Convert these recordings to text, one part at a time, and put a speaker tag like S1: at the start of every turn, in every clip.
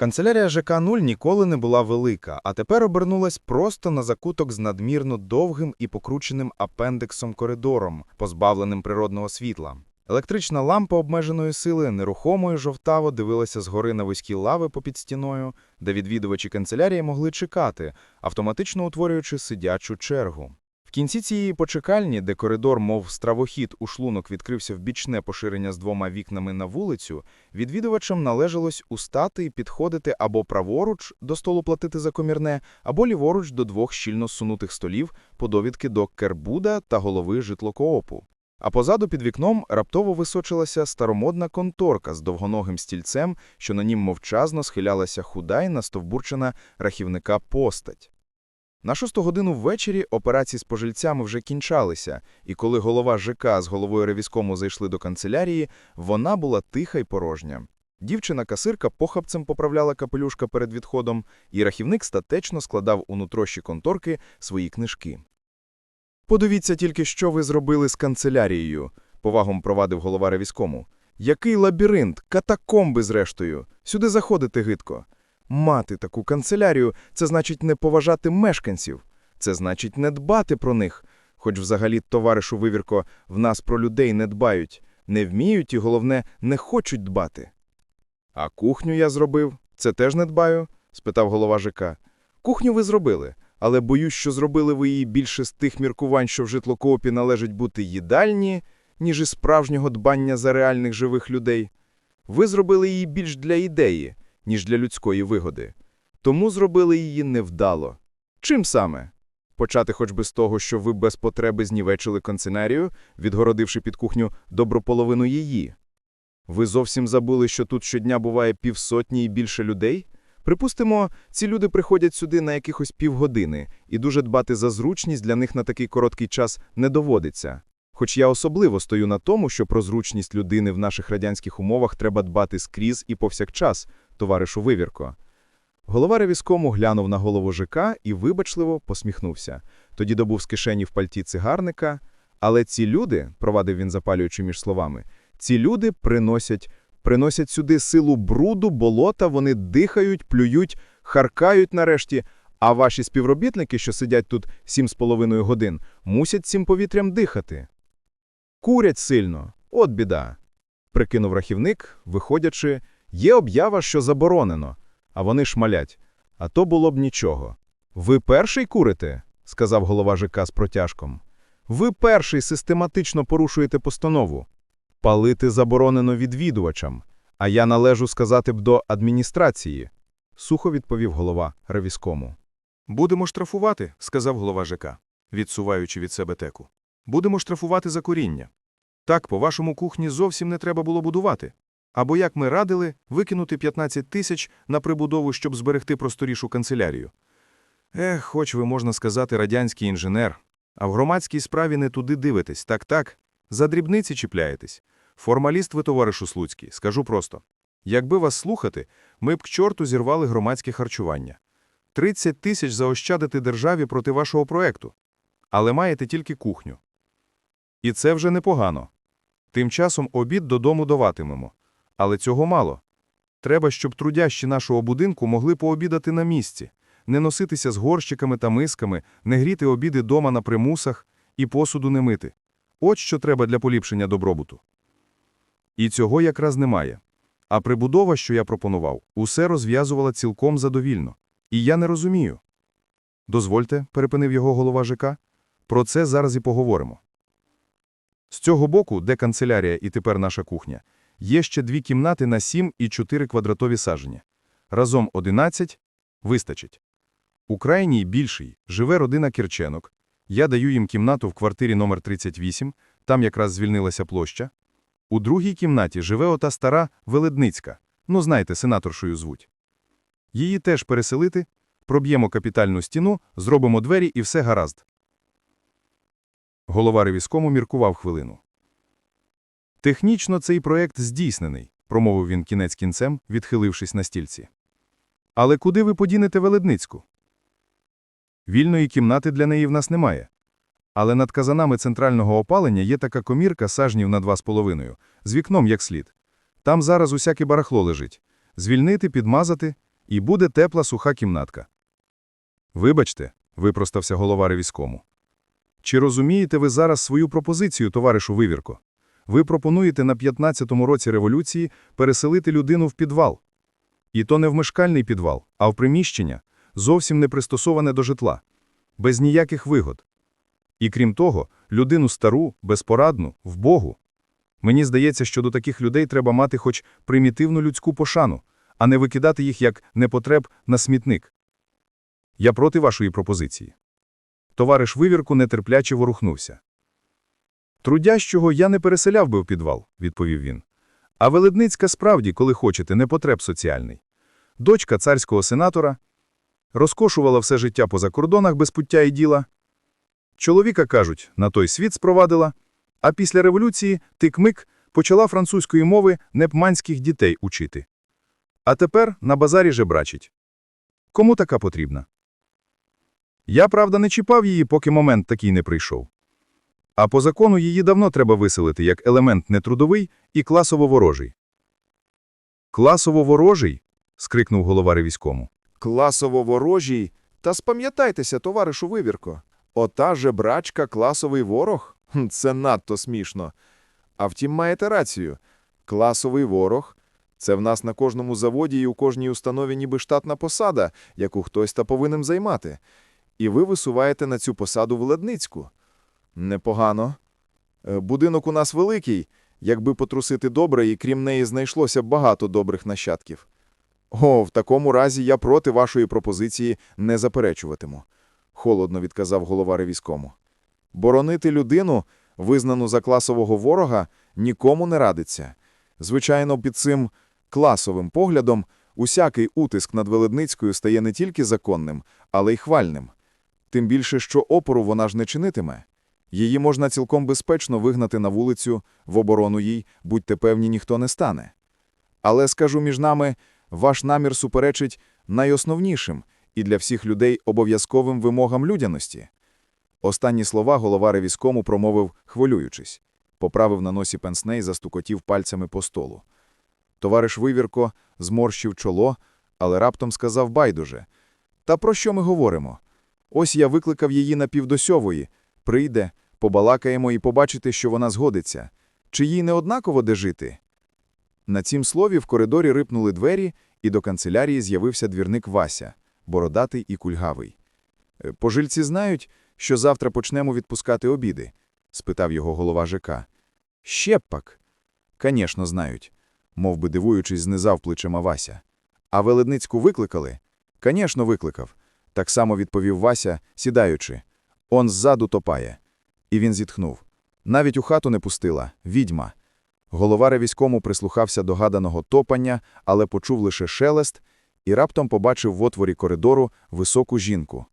S1: Канцелярія ЖК-0 ніколи не була велика, а тепер обернулась просто на закуток з надмірно довгим і покрученим апендиксом-коридором, позбавленим природного світла. Електрична лампа обмеженої сили нерухомо і жовтаво дивилася згори на вузькі лави попід стіною, де відвідувачі канцелярії могли чекати, автоматично утворюючи сидячу чергу. В кінці цієї почекальні, де коридор, мов стравохід у шлунок відкрився в бічне поширення з двома вікнами на вулицю, відвідувачам належалось устати і підходити або праворуч до столу платити за комірне, або ліворуч до двох щільно сунутих столів по довідки до Кербуда та голови житлокоопу. А позаду під вікном раптово височилася старомодна конторка з довгоногим стільцем, що на нім мовчазно схилялася худа й настовбурчена рахівника постать. На шосту годину ввечері операції з пожильцями вже кінчалися, і коли голова ЖК з головою ревізкому зайшли до канцелярії, вона була тиха й порожня. Дівчина-касирка похапцем поправляла капелюшка перед відходом, і рахівник статечно складав у нутрощі конторки свої книжки. «Подивіться тільки, що ви зробили з канцелярією», – повагом провадив голова ревізкому. «Який лабіринт, катакомби зрештою. Сюди заходити гидко. Мати таку канцелярію – це значить не поважати мешканців. Це значить не дбати про них. Хоч взагалі, товаришу Вивірко, в нас про людей не дбають. Не вміють і, головне, не хочуть дбати. А кухню я зробив. Це теж не дбаю? спитав голова ЖК. Кухню ви зробили, але боюсь, що зробили ви її більше з тих міркувань, що в житлокоопі належить бути їдальні, ніж із справжнього дбання за реальних живих людей. Ви зробили її більш для ідеї, ніж для людської вигоди. Тому зробили її невдало. Чим саме? Почати хоч би з того, що ви без потреби знівечили канцелярію, відгородивши під кухню добру половину її. Ви зовсім забули, що тут щодня буває півсотні і більше людей? Припустимо, ці люди приходять сюди на якихось півгодини, і дуже дбати за зручність для них на такий короткий час не доводиться. Хоч я особливо стою на тому, що про зручність людини в наших радянських умовах треба дбати скрізь і повсякчас, товаришу Вивірко. Голова ревізкому глянув на голову ЖК і вибачливо посміхнувся. Тоді добув з кишені в пальті цигарника. Але ці люди, провадив він, запалюючи між словами, ці люди приносять, приносять сюди силу бруду, болота, вони дихають, плюють, харкають нарешті, а ваші співробітники, що сидять тут сім з половиною годин, мусять цим повітрям дихати. Курять сильно, от біда. Прикинув рахівник, виходячи, є об'ява, що заборонено, а вони шмалять. А то було б нічого. Ви перший курите? сказав голова ЖК з протяжком. Ви перший систематично порушуєте постанову. Палити заборонено відвідувачам, а я належу сказати б до адміністрації, сухо відповів голова ревізкому.
S2: Будемо штрафувати, сказав голова ЖК, відсуваючи від себе теку. Будемо штрафувати за коріння. Так, по вашому кухні зовсім не треба було будувати. Або, як ми радили, викинути 15 тисяч на прибудову, щоб зберегти просторішу канцелярію. Ех, хоч ви, можна сказати, радянський інженер. А в громадській справі не туди дивитесь, так-так, за дрібниці чіпляєтесь. Формаліст ви, товаришу Слуцький, скажу просто. Якби вас слухати, ми б к чорту зірвали громадське харчування. 30 тисяч заощадити державі проти вашого проекту. Але маєте тільки кухню. І це вже непогано. Тим часом обід додому даватимемо. Але цього мало. Треба, щоб трудящі нашого будинку могли пообідати на місці, не носитися з горщиками та мисками, не гріти обіди дома на примусах і посуду не мити. От що треба для поліпшення добробуту. І цього якраз немає. А прибудова, що я пропонував, усе розв'язувала цілком задовільно. І я не розумію. Дозвольте, перепинив його голова ЖК, про це зараз і поговоримо. З цього боку, де канцелярія і тепер наша кухня, є ще дві кімнати на 7 і 4 квадратові саження. Разом 11 вистачить. У крайній більший живе родина Кірченок. Я даю їм кімнату в квартирі номер 38, там якраз звільнилася площа. У другій кімнаті живе ота стара Веледницька, ну знаєте, сенаторшою звуть. Її теж переселити, проб'ємо капітальну стіну, зробимо двері і все гаразд. Голова ревізкому міркував хвилину. Технічно цей проект здійснений, промовив він кінець кінцем, відхилившись на стільці. Але куди ви подінете Веледницьку? Вільної кімнати для неї в нас немає. Але над казанами центрального опалення є така комірка сажнів на два з половиною, з вікном як слід. Там зараз усяке барахло лежить. Звільнити, підмазати, І буде тепла суха кімнатка. Вибачте, випростався голова ревіскому. Чи розумієте ви зараз свою пропозицію, товаришу Вивірко? Ви пропонуєте на 15-му році революції переселити людину в підвал. І то не в мешкальний підвал, а в приміщення, зовсім не пристосоване до житла, без ніяких вигод. І крім того, людину стару, безпорадну, вбогу. Мені здається, що до таких людей треба мати хоч примітивну людську пошану, а не викидати їх як непотреб на смітник. Я проти вашої пропозиції. Товариш Вивірку нетерпляче ворухнувся. Трудящого я не переселяв би в підвал, відповів він. А Веледницька справді, коли хочете, не потреб соціальний. Дочка царського сенатора розкошувала все життя поза кордонах без пуття і діла. Чоловіка, кажуть, на той світ спровадила, а після революції тик-мик почала французької мови непманських дітей учити. А тепер на базарі жебрачить. Кому така потрібна? Я, правда, не чіпав її, поки момент такий не прийшов. А по закону її давно треба виселити як елемент нетрудовий і класово-ворожий. Класово-ворожий? скрикнув голова ревіському.
S3: Класово ворожій? Та спам'ятайтеся, товаришу Вивірко. Ота жебрачка класовий ворог? Це надто смішно. А втім, маєте рацію. Класовий ворог – це в нас на кожному заводі і у кожній установі ніби штатна посада, яку хтось та повинен займати. І ви висуваєте на цю посаду Владницьку. Непогано. Е, Будинок у нас великий, якби потрусити добре, і крім неї знайшлося багато добрих нащадків. О, в такому разі я проти вашої пропозиції не заперечуватиму, холодно відказав голова ревіському. Боронити людину, визнану за класового ворога, нікому не радиться. Звичайно, під цим класовим поглядом усякий утиск над Веледницькою стає не тільки законним, але й хвальним. Тим більше, що опору вона ж не чинитиме. Її можна цілком безпечно вигнати на вулицю, в оборону їй, будьте певні, ніхто не стане. Але, скажу між нами, ваш намір суперечить найосновнішим і для всіх людей обов'язковим вимогам людяності. Останні слова голова ревіскому промовив, хвилюючись. Поправив на носі пенсне і застукотів пальцями по столу. Товариш Вивірко зморщив чоло, але раптом сказав байдуже. Та про що ми говоримо? Ось я викликав її на півдосьової. Прийде, побалакаємо і побачите, що вона згодиться. Чи їй не однаково де жити? На цім слові в коридорі рипнули двері, і до канцелярії з'явився двірник Вася, бородатий і кульгавий. «Е, «Пожильці знають, що завтра почнемо відпускати обіди?» – спитав його голова ЖК. «Ще б «Конечно, знають», – мов би дивуючись, знизав плечима Вася. «А Веледницьку викликали?» «Конечно, викликав», – так само відповів Вася, сідаючи. «Он ззаду топає». І він зітхнув. «Навіть у хату не пустила. Відьма». Голова ревіському прислухався до гаданого топання, але почув лише шелест і раптом побачив в отворі коридору високу жінку.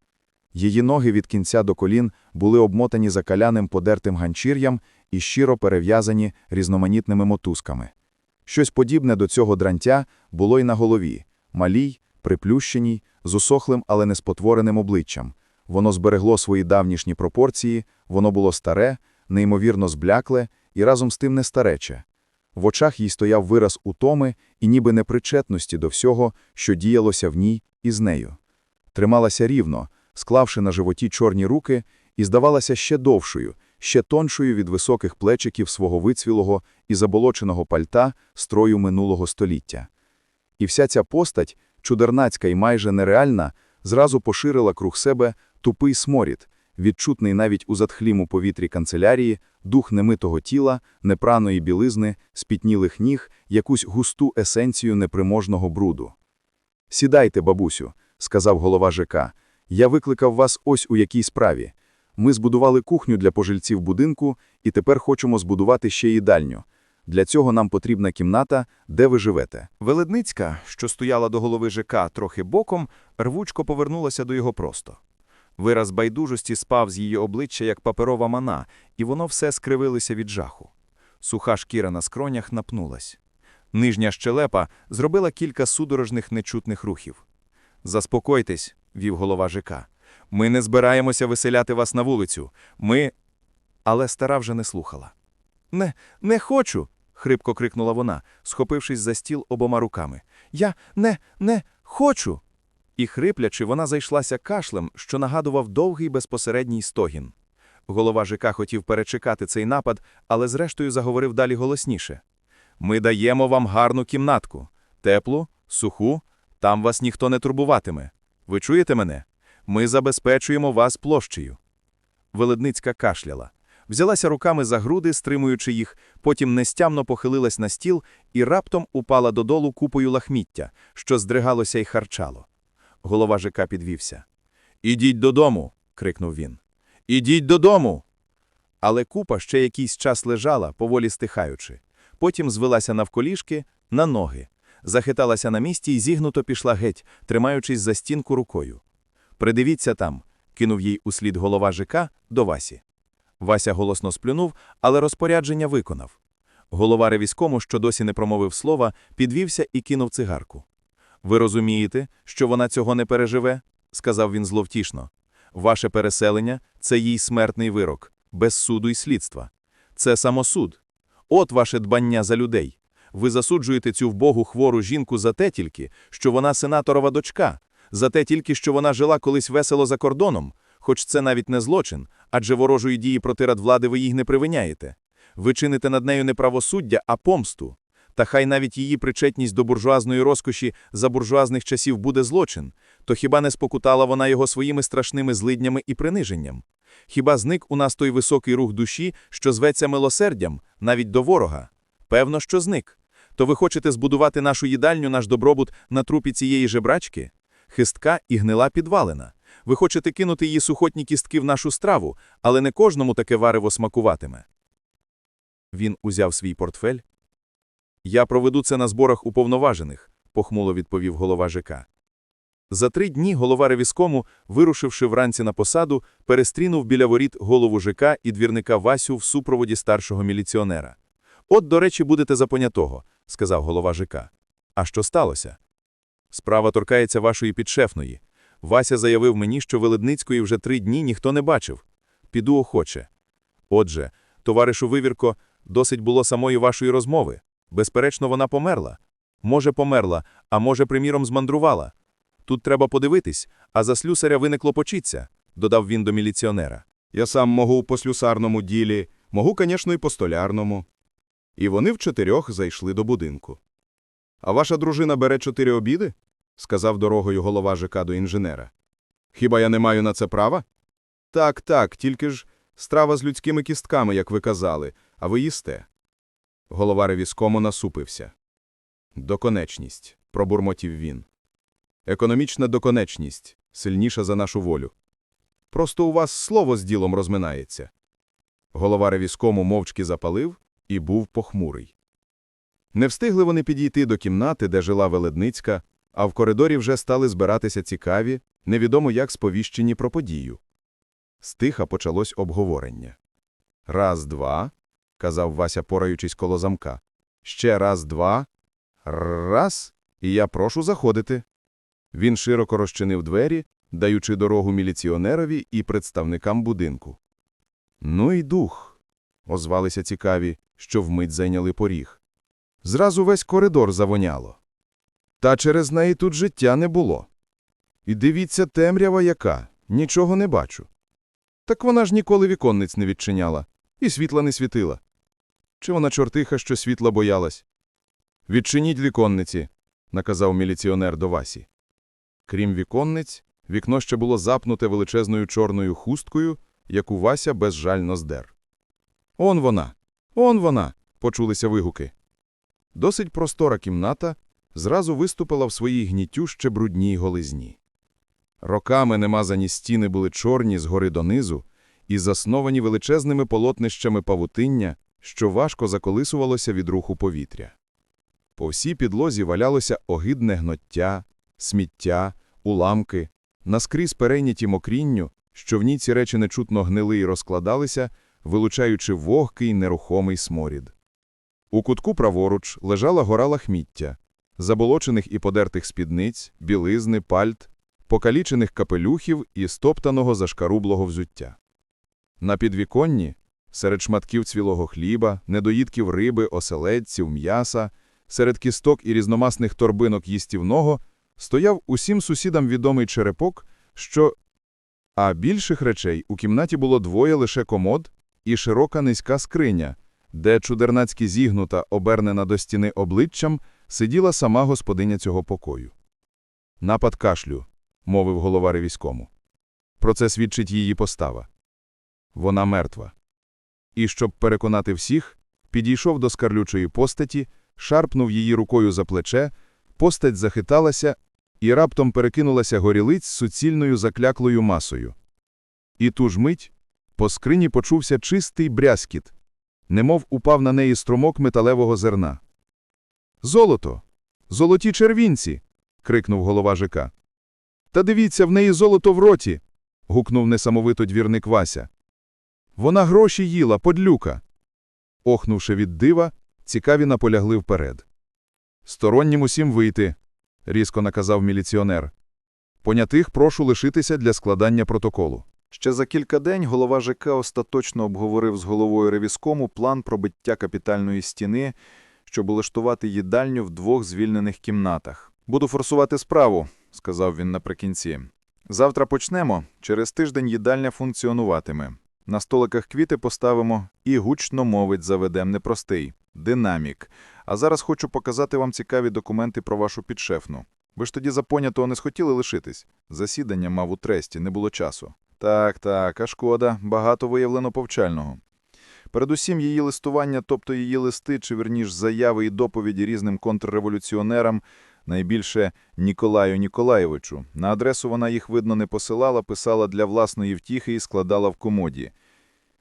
S3: Її ноги від кінця до колін були обмотані закаляним подертим ганчір'ям і щиро перев'язані різноманітними мотузками. Щось подібне до цього дрантя було й на голові, малій, приплющеній, з усохлим, але не спотвореним обличчям. Воно зберегло свої давнішні пропорції, воно було старе, неймовірно зблякле і разом з тим не старече. В очах їй стояв вираз утоми і ніби непричетності до всього, що діялося в ній і з нею. Трималася рівно, склавши на животі чорні руки, і здавалася ще довшою, ще тоншою від високих плечиків свого вицвілого і заболоченого пальта строю минулого століття. І вся ця постать, чудернацька і майже нереальна, зразу поширила круг себе тупий сморід, відчутний навіть у затхліму повітрі канцелярії, дух немитого тіла, непраної білизни, спітнілих ніг, якусь густу есенцію неприможного бруду. «Сідайте, бабусю», – сказав голова ЖК. «Я викликав вас ось у якій справі. Ми збудували кухню для пожильців будинку і тепер хочемо збудувати ще їдальню. Для цього нам потрібна кімната, де ви живете».
S4: Веледницька, що стояла до голови ЖК трохи боком, рвучко повернулася до його просто. Вираз байдужості спав з її обличчя, як паперова мана, і воно все скривилося від жаху. Суха шкіра на скронях напнулась. Нижня щелепа зробила кілька судорожних нечутних рухів. «Заспокойтесь», – вів голова ЖК. «Ми не збираємося виселяти вас на вулицю. Ми…» Але стара вже не слухала. «Не, не хочу!» – хрипко крикнула вона, схопившись за стіл обома руками. «Я не, не Хочу. І хриплячи, вона зайшлася кашлем, що нагадував довгий безпосередній стогін. Голова ЖК хотів перечекати цей напад, але зрештою заговорив далі голосніше. Ми даємо вам гарну кімнатку. Теплу, суху, там вас ніхто не турбуватиме. Ви чуєте мене? Ми забезпечуємо вас площею. Веледницька кашляла. Взялася руками за груди, стримуючи їх, потім нестямно похилилась на стіл і раптом упала додолу купою лахміття, що здригалося й харчало. Голова ЖК підвівся. Ідіть додому. крикнув він. Ідіть додому. Але купа ще якийсь час лежала, поволі стихаючи. Потім звелася навколішки, на ноги. Захиталася на місці і зігнуто пішла геть, тримаючись за стінку рукою. Придивіться там, кинув їй услід голова ЖК до Васі. Вася голосно сплюнув, але розпорядження виконав. Голова ревізкому, що досі не промовив слова, підвівся і кинув цигарку. Ви розумієте, що вона цього не переживе? сказав він зловтішно. Ваше переселення це їй смертний вирок, без суду і слідства. Це самосуд. От ваше дбання за людей. Ви засуджуєте цю вбогу хвору жінку за те тільки, що вона сенаторова дочка, за те тільки, що вона жила колись весело за кордоном, хоч це навіть не злочин, адже ворожої дії проти радвлади ви їх не привиняєте. Ви чините над нею не правосуддя, а помсту. Та хай навіть її причетність до буржуазної розкоші за буржуазних часів буде злочин, то хіба не спокутала вона його своїми страшними злиднями і приниженням? Хіба зник у нас той високий рух душі, що зветься милосердям, навіть до ворога? Певно, що зник. То ви хочете збудувати нашу їдальню, наш добробут на трупі цієї жебрачки? Хистка і гнила підвалина. Ви хочете кинути її сухотні кістки в нашу страву, але не кожному таке варево смакуватиме. Він узяв свій портфель. Я проведу це на зборах уповноважених, похмуло відповів голова ЖК. За три дні голова ревіскому, вирушивши вранці на посаду, перестрінув біля воріт голову ЖК і двірника Васю в супроводі старшого міліціонера. От, до речі, будете за понятого, сказав голова ЖК. А що сталося? Справа торкається вашої підшефної. Вася заявив мені, що Веледницької вже три дні ніхто не бачив. Піду охоче. Отже, товаришу Вивірко, досить було самої вашої розмови. Безперечно, вона померла. Може, померла, а може, приміром, змандрувала. Тут треба подивитись, а за слюсаря ви не клопочіться, додав він до міліціонера.
S1: Я сам можу у послюсарному ділі, можу, звісно, і по столярному. І вони в чотирьох зайшли до будинку. А ваша дружина бере чотири обіди? сказав дорогою голова ЖК до інженера. Хіба я не маю на це права? Так, так, тільки ж страва з людськими кістками, як ви казали, а ви їсте. Голова ревіскому насупився. Доконечність, пробурмотів він. Економічна доконечність, сильніша за нашу волю. Просто у вас слово з ділом розминається. Голова ревіскому мовчки запалив і був похмурий. Не встигли вони підійти до кімнати, де жила Веледницька, а в коридорі вже стали збиратися цікаві, невідомо як сповіщені про подію. Стиха почалось обговорення. Раз, два, казав Вася, пораючись коло замка. Ще раз, два. Раз, і я прошу заходити. Він широко розчинив двері, даючи дорогу міліціонерові і представникам будинку. Ну і дух, озвалися цікаві, що вмить зайняли поріг. Зразу весь коридор завоняло. Та через неї тут життя не було. І дивіться, темрява яка, нічого не бачу. Так вона ж ніколи віконниць не відчиняла, і світла не світила. Чи вона чортиха, що світла боялась? Відчиніть віконниці, наказав міліціонер до Васі. Крім віконниць, вікно ще було запнуте величезною чорною хусткою, яку Вася безжально здер. Он вона, он вона, почулися вигуки. Досить простора кімната зразу виступила в своїй гнітюще брудній голизні. Роками немазані стіни були чорні згори донизу і засновані величезними полотнищами павутиння, що важко заколисувалося від руху повітря. По всій підлозі валялося огидне гноття, сміття, уламки, наскрізь перейняті мокрінню, що в ній ці речі нечутно гнили і розкладалися, вилучаючи вогкий нерухомий сморід. У кутку праворуч лежала гора лахміття, заболочених і подертих спідниць, білизни, пальт, покалічених капелюхів і стоптаного зашкарублого взуття. На підвіконні, серед шматків цвілого хліба, недоїдків риби, оселедців, м'яса, серед кісток і різномасних торбинок їстівного,
S2: стояв усім сусідам відомий черепок, що... А більших речей у кімнаті було двоє лише комод і широка низька скриня, де чудернацьки зігнута, обернена до стіни обличчям, сиділа сама господиня цього покою. «Напад кашлю», – мовив голова ревіському. Про це свідчить її постава. Вона мертва. І щоб переконати всіх, підійшов до скарлючої постаті, шарпнув її рукою за плече, постать захиталася і раптом перекинулася горілиць з суцільною закляклою масою. І ту ж мить по скрині почувся чистий брязкіт, немов упав на неї струмок металевого зерна. «Золото! Золоті червінці!» – крикнув голова ЖК. «Та дивіться, в неї золото в роті!» – гукнув несамовито двірник Вася. «Вона гроші їла, подлюка!» Охнувши від дива, цікаві наполягли вперед. «Стороннім усім вийти!» – різко наказав міліціонер. «Понятих прошу лишитися для складання протоколу».
S4: Ще за кілька день голова ЖК остаточно обговорив з головою ревіскому план пробиття капітальної стіни, щоб улаштувати їдальню в двох звільнених кімнатах. «Буду форсувати справу», – сказав він наприкінці. «Завтра почнемо, через тиждень їдальня функціонуватиме. На столиках квіти поставимо і гучно мовить заведем непростий – динамік. А зараз хочу показати вам цікаві документи про вашу підшефну. Ви ж тоді за понятого не схотіли лишитись? Засідання мав у тресті, не було часу. Так, так, а шкода, багато виявлено повчального. Передусім її листування, тобто її листи, чи верніш заяви і доповіді різним контрреволюціонерам, найбільше Ніколаю Ніколаєвичу. На адресу вона їх, видно, не посилала, писала для власної втіхи і складала в комоді.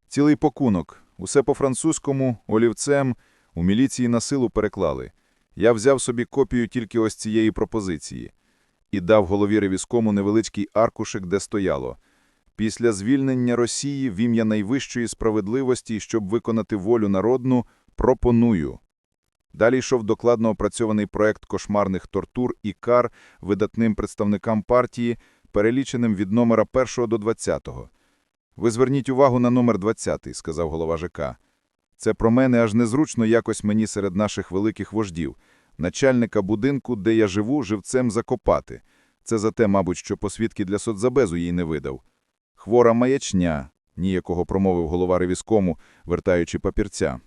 S4: Цілий пакунок, усе по-французькому, олівцем, у міліції на силу переклали. Я взяв собі копію тільки ось цієї пропозиції і дав голові ревіскому невеличкий аркушик, де стояло – Після звільнення Росії в ім'я найвищої справедливості, щоб виконати волю народну, пропоную. Далі йшов докладно опрацьований проект кошмарних тортур і кар видатним представникам партії, переліченим від номера 1 до 20. «Ви зверніть увагу на номер 20», – сказав голова ЖК. «Це про мене аж незручно якось мені серед наших великих вождів. Начальника будинку, де я живу, живцем закопати. Це за те, мабуть, що посвідки для соцзабезу їй не видав». Хвора маячня, ніякого промовив голова ревіскому, вертаючи папірця.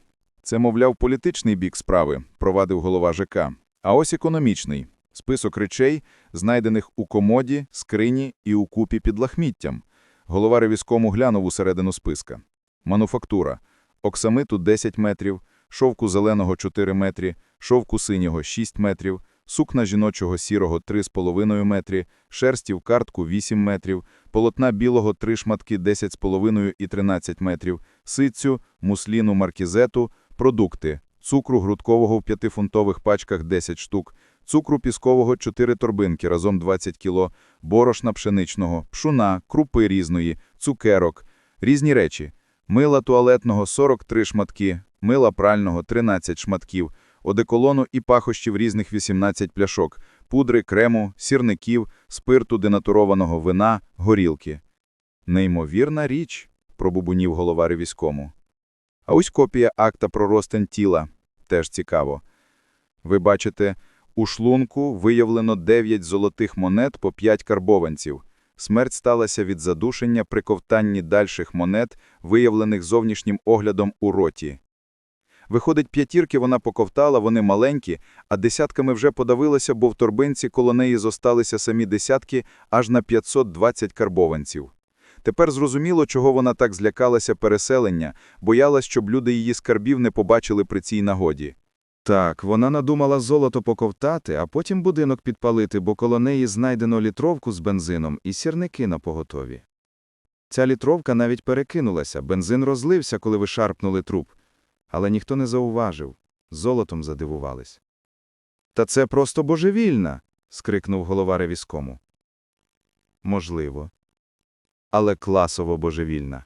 S4: Це, мовляв, політичний бік справи, провадив голова ЖК. А ось економічний. Список речей, знайдених у комоді, скрині і у купі під лахміттям. Голова ревіскому глянув усередину списка. Мануфактура. Оксамиту 10 метрів, шовку зеленого 4 метри, шовку синього 6 метрів, сукна жіночого сірого 3,5 метрі, шерстів картку 8 метрів, полотна білого 3 шматки 10,5 і 13 метрів, ситцю, мусліну маркізету, продукти, цукру грудкового в 5-фунтових пачках 10 штук, цукру піскового 4 торбинки разом 20 кіло, борошна пшеничного, пшуна, крупи різної, цукерок, різні речі, мила туалетного 43 шматки, мила прального 13 шматків, одеколону і пахощів різних 18 пляшок, пудри, крему, сірників, спирту денатурованого вина, горілки. Неймовірна річ, пробубунів голова ревіському. А ось копія акта про розтин тіла. Теж цікаво. Ви бачите, у шлунку виявлено 9 золотих монет по 5 карбованців. Смерть сталася від задушення при ковтанні дальших монет, виявлених зовнішнім оглядом у роті. Виходить, п'ятірки вона поковтала, вони маленькі, а десятками вже подавилася, бо в торбинці коло неї зосталися самі десятки аж на 520 карбованців. Тепер зрозуміло, чого вона так злякалася переселення, боялась, щоб люди її скарбів не побачили при цій нагоді.
S2: Так, вона надумала золото поковтати, а потім будинок підпалити, бо коло неї знайдено літровку з бензином і сірники на поготові. Ця літровка навіть перекинулася, бензин розлився, коли ви шарпнули труп. Але ніхто не зауважив, золотом задивувались. «Та це просто божевільна!» – скрикнув голова ревіскому. Можливо. Але класово божевільна.